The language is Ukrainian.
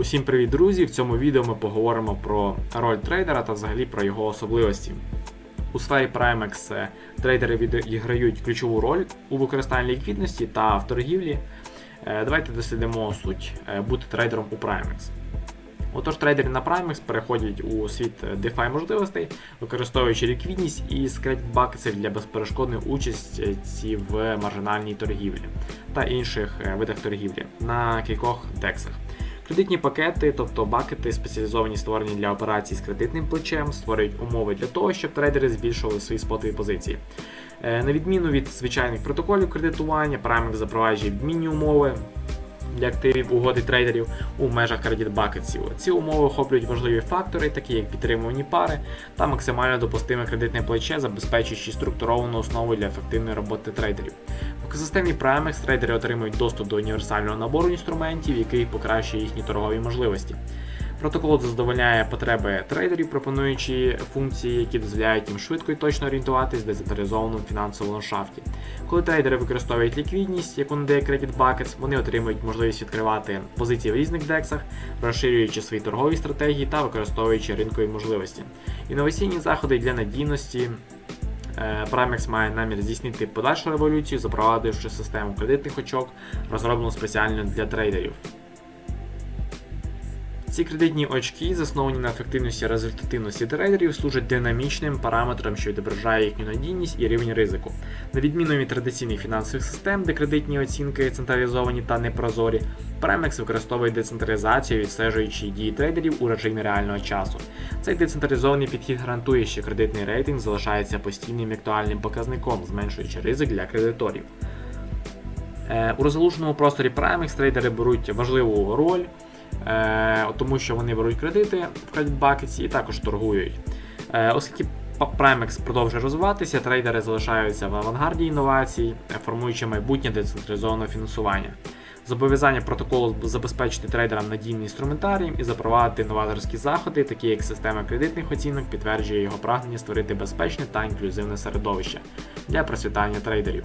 Усім привіт, друзі! В цьому відео ми поговоримо про роль трейдера та взагалі про його особливості. У сфері Primex трейдери відіграють ключову роль у використанні ліквідності та в торгівлі. Е, Давайте дослідимо суть е, бути трейдером у Primex. Отож, трейдери на Primex переходять у світ е, DeFi можливостей, використовуючи ліквідність і Buckets для безперешкодної участі в маржинальній торгівлі та інших видах торгівлі на кількох дексах. Кредитні пакети, тобто бакети, спеціалізовані створені для операцій з кредитним плечем, створюють умови для того, щоб трейдери збільшували свої спотові позиції. Е, На відміну від звичайних протоколів кредитування, Primex запроваджує обмінні умови для активів угоди трейдерів у межах Bucketsів. Ці умови охоплюють важливі фактори, такі як підтримувані пари та максимально допустиме кредитне плече, забезпечуючи структуровану основу для ефективної роботи трейдерів. В екосистемі Primex трейдери отримують доступ до універсального набору інструментів, який покращує їхні торгові можливості. Протокол задовольняє потреби трейдерів, пропонуючи функції, які дозволяють їм швидко і точно орієнтуватись в децентралізованому фінансовому ландшафті. Коли трейдери використовують ліквідність, яку надає Credit Buckets, вони отримують можливість відкривати позиції в різних дексах, розширюючи свої торгові стратегії та використовуючи ринкові можливості. Інноваційні заходи для надійності. Е, Primex має намір здійснити подальшу революцію, запровадивши систему кредитних очок, розроблену спеціально для трейдерів. Ці кредитні очки, засновані на ефективності результативності трейдерів, служать динамічним параметром, що відображає їхню надійність і рівень ризику. На відміну від традиційних фінансових систем, де кредитні оцінки централізовані та непрозорі, Primex використовує децентралізацію, відстежуючи дії трейдерів у режимі реального часу. Цей децентралізований підхід гарантує, що кредитний рейтинг залишається постійним і актуальним показником, зменшуючи ризик для кредиторів. Е, У розгалуженому просторі Primex трейдери беруть важливу роль, тому що вони беруть кредити в Buckets і також торгують. Е, Оскільки Primex продовжує розвиватися, трейдери залишаються в авангарді інновацій, е, формуючи майбутнє децентралізованого фінансування. Зобов'язання протоколу забезпечити трейдерам надійний інструментарій і запровадити новаторські заходи, такі як система кредитних оцінок, підтверджує його прагнення створити безпечне та інклюзивне середовище для процвітання трейдерів.